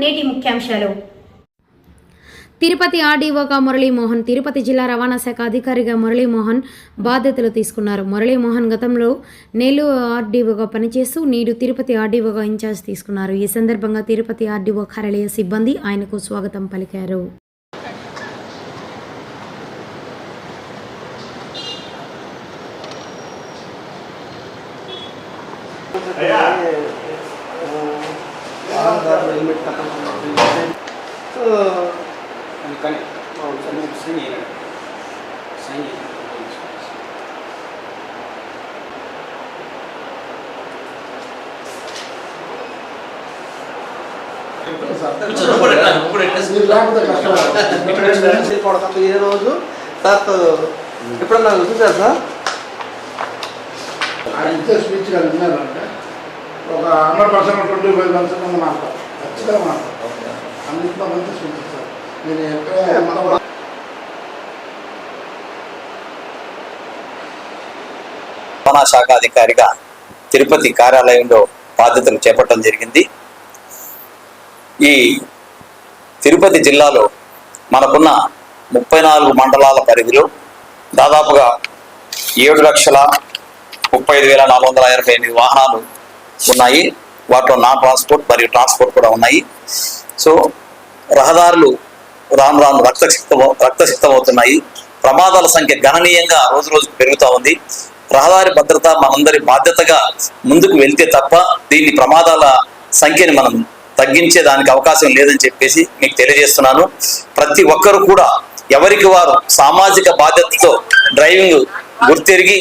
నేటి ముఖ్యాంశాలు. తిరుపతి ఆర్డీఓగా మురళీమోహన్ తిరుపతి జిల్లా రవాణా శాఖ అధికారిగా మురళీమోహన్ బాధ్యతలు తీసుకున్నారు. మురళీమోహన్ గతంలో నెల్లూరు ఆర్డీఓగా పనిచేస్తూ నేడు తిరుపతి ఆర్డీఓగా ఇన్ఛార్జ్ తీసుకున్నారు. ఈ సందర్భంగా తిరుపతి ఆర్డీఓ కార్యాలయ సిబ్బంది ఆయనకు స్వాగతం పలికారు. హెల్మెట్ సో అందుకని సైన్ చేయాలి సైన్ చేయాలి ఏ రోజు సార్ ఎప్పుడన్నా చూసారు సార్ స్పీచ్ కానీ విన్నారంటే ఒక hundred percent twenty five percent ఉంది మాట. ఖచ్చితంగా మాట. అన్నింటిలో మంచి స్పీచ్ నేను ఎక్కడ మన రవాణా శాఖ అధికారిగా తిరుపతి కార్యాలయంలో బాధ్యతలు చేపట్టడం జరిగింది. ఈ తిరుపతి జిల్లాలో మనకున్న ముప్పై నాలుగు మండలాల పరిధిలో దాదాపుగా ఏడు లక్షల ముప్పై ఐదు వేల నాలుగు వందల ఎనభై ఎనిమిది వాహనాలు ఉన్నాయి. వాటిలో నాన్ ట్రాన్స్పోర్ట్ మరియు ట్రాన్స్పోర్ట్ కూడా ఉన్నాయి. సో రహదారులు రాను రాను రక్తసిక్త రక్తసిక్తమవుతున్నాయి. ప్రమాదాల సంఖ్య గణనీయంగా రోజు రోజుకు పెరుగుతూ ఉంది. రహదారి భద్రత మనందరి బాధ్యతగా ముందుకు వెళ్తే తప్ప దీన్ని ప్రమాదాల సంఖ్యని మనం తగ్గించే దానికి అవకాశం లేదని చెప్పేసి మీకు తెలియజేస్తున్నాను. ప్రతి ఒక్కరు కూడా ఎవరికి వారు సామాజిక బాధ్యతతో డ్రైవింగ్ గుర్తెరిగి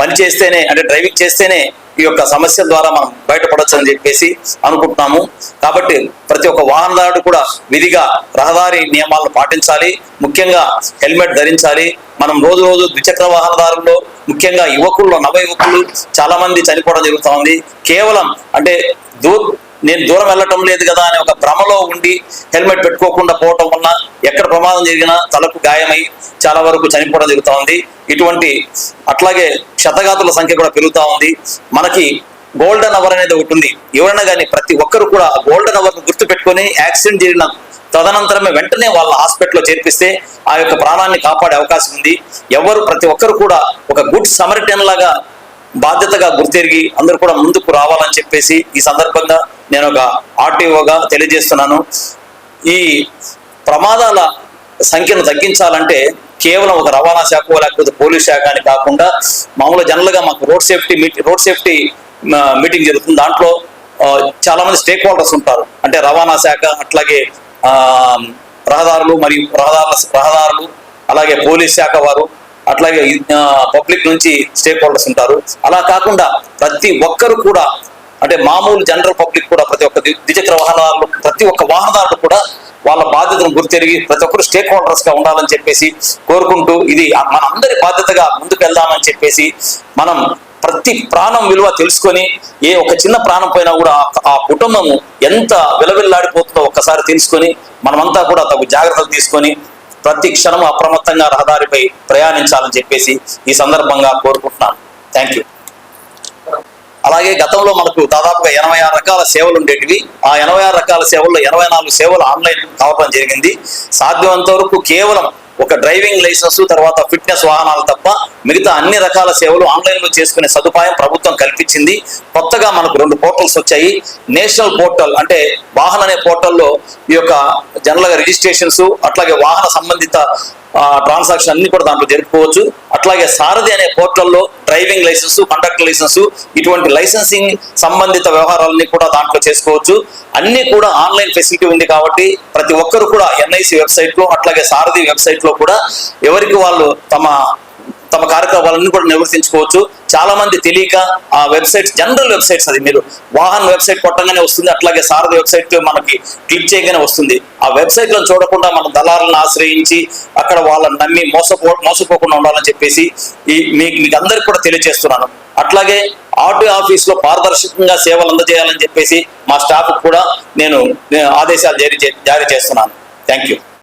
పనిచేస్తేనే అంటే డ్రైవింగ్ చేస్తేనే ఈ యొక్క సమస్య ద్వారా మనం బయటపడవచ్చు అని చెప్పేసి అనుకుంటున్నాము. కాబట్టి ప్రతి ఒక్క వాహనదారుడు కూడా విధిగా రహదారి నియమాలను పాటించాలి. ముఖ్యంగా హెల్మెట్ ధరించాలి. మనం రోజు రోజు ద్విచక్ర వాహనదారుల్లో ముఖ్యంగా యువకుల్లో నవ యువకులు చాలా మంది చనిపోవడం జరుగుతూ ఉంది. కేవలం అంటే దూ నేను దూరం వెళ్ళటం లేదు కదా అనే ఒక భ్రమలో ఉండి హెల్మెట్ పెట్టుకోకుండా పోవటం వల్ల ఎక్కడ ప్రమాదం జరిగినా తలకు గాయమై చాలా వరకు చనిపోవడం జరుగుతూ ఉంది. ఇటువంటి అట్లాగే క్షతగాతుల సంఖ్య కూడా పెరుగుతూ ఉంది. మనకి గోల్డెన్ అవర్ అనేది ఒకటి ఉంది. ఎవరైనా కానీ ప్రతి ఒక్కరు కూడా గోల్డెన్ అవర్ గుర్తు పెట్టుకొని యాక్సిడెంట్ జరిగిన తదనంతరమే వెంటనే వాళ్ళ హాస్పిటల్లో చేర్పిస్తే ఆ యొక్క ప్రాణాన్ని కాపాడే అవకాశం ఉంది. ఎవరు ప్రతి ఒక్కరు కూడా ఒక గుడ్ సమరిటన్ లాగా బాధ్యతగా గుర్తెరిగి అందరూ కూడా ముందుకు రావాలని చెప్పేసి ఈ సందర్భంగా నేను ఒక ఆర్టీఓగా తెలియజేస్తున్నాను. ఈ ప్రమాదాల సంఖ్యను తగ్గించాలంటే కేవలం ఒక రవాణా శాఖ లేకపోతే పోలీస్ శాఖ అని కాకుండా మామూలు జనరల్గా మాకు రోడ్ సేఫ్టీ మీ రోడ్ సేఫ్టీ మీటింగ్ జరుగుతుంది. దాంట్లో చాలామంది చాలా మంది స్టేక్ హోల్డర్స్ ఉంటారు. అంటే రవాణా శాఖ అట్లాగే రహదారులు మరియు రహదారుల రహదారులు అలాగే పోలీస్ శాఖ వారు అట్లాగే పబ్లిక్ నుంచి స్టేక్ హోల్డర్స్ ఉంటారు. అలా కాకుండా ప్రతి ఒక్కరు కూడా అంటే మామూలు జనరల్ పబ్లిక్ కూడా ప్రతి ఒక్క ద్విచక్ర వాహనదారులు ప్రతి ఒక్క వాహనదారులు కూడా వాళ్ళ బాధ్యతను గుర్తెరిగి ప్రతి ఒక్కరు స్టేక్ హోల్డర్స్గా ఉండాలని చెప్పేసి కోరుకుంటూ ఇది మన అందరి బాధ్యతగా ముందుకు వెళ్దామని చెప్పేసి మనం ప్రతి ప్రాణం విలువ తెలుసుకొని ఏ ఒక చిన్న ప్రాణం పోయినా కూడా ఆ- ఆ కుటుంబము ఎంత విలవిల్లాడిపోతుందో ఒక్కసారి తెలుసుకొని మనమంతా కూడా తగు జాగ్రత్తలు తీసుకొని ప్రతి క్షణం అప్రమత్తంగా రహదారిపై ప్రయాణించాలని చెప్పేసి ఈ సందర్భంగా కోరుకుంటున్నాను. థ్యాంక్ యూ అలాగే గతంలో మనకు దాదాపుగా ఎనభై ఆరు రకాల సేవలు ఉండేటివి. ఆ ఎనభై ఆరు రకాల సేవల్లో ఎనభై నాలుగు సేవలు ఆన్లైన్ కావడం జరిగింది. సాధ్యమంత వరకు కేవలం ఒక డ్రైవింగ్ లైసెన్స్ తర్వాత ఫిట్నెస్ వాహనాలు తప్ప మిగతా అన్ని రకాల సేవలు ఆన్లైన్లో చేసుకునే సదుపాయం ప్రభుత్వం కల్పించింది. కొత్తగా మనకు రెండు పోర్టల్స్ వచ్చాయి. నేషనల్ పోర్టల్ అంటే వాహన అనే పోర్టల్లో ఈ యొక్క జనరల్ రిజిస్ట్రేషన్స్ అట్లాగే వాహన సంబంధిత ట్రాన్సాక్షన్ అన్ని కూడా దాంట్లో జరుపుకోవచ్చు. అట్లాగే సారథి అనే పోర్టల్లో డ్రైవింగ్ లైసెన్స్ కండక్టర్ లైసెన్స్ ఇటువంటి లైసెన్సింగ్ సంబంధిత వ్యవహారాలన్నీ కూడా దాంట్లో చేసుకోవచ్చు. అన్ని కూడా ఆన్లైన్ ఫెసిలిటీ ఉంది కాబట్టి ప్రతి ఒక్కరు కూడా ఎన్ఐసి వెబ్సైట్లో అట్లాగే సారథి వెబ్సైట్లో కూడా ఎవరికి వాళ్ళు తమ తమ కార్యక్రమాలన్నీ కూడా నిర్వర్తించుకోవచ్చు. చాలా మంది తెలియక ఆ వెబ్సైట్స్ జనరల్ వెబ్సైట్స్ అది మీరు వాహన్ వెబ్సైట్ కొట్టంగానే వస్తుంది అట్లాగే సారథి వెబ్సైట్ మనకి క్లిక్ చేయగానే వస్తుంది. ఆ వెబ్సైట్లో చూడకుండా మనం దళాలను ఆశ్రయించి అక్కడ వాళ్ళని నమ్మి మోసపో మోసపోకుండా ఉండాలని చెప్పేసి ఈ మీకు మీకు అందరికి కూడా తెలియజేస్తున్నాను. అట్లాగే ఆర్టీ ఆఫీస్లో పారదర్శకంగా సేవలు అందజేయాలని చెప్పేసి మా స్టాఫ్ కూడా నేను నేను ఆదేశాలు జారీ చే- జారీ చేస్తున్నాను. Thank you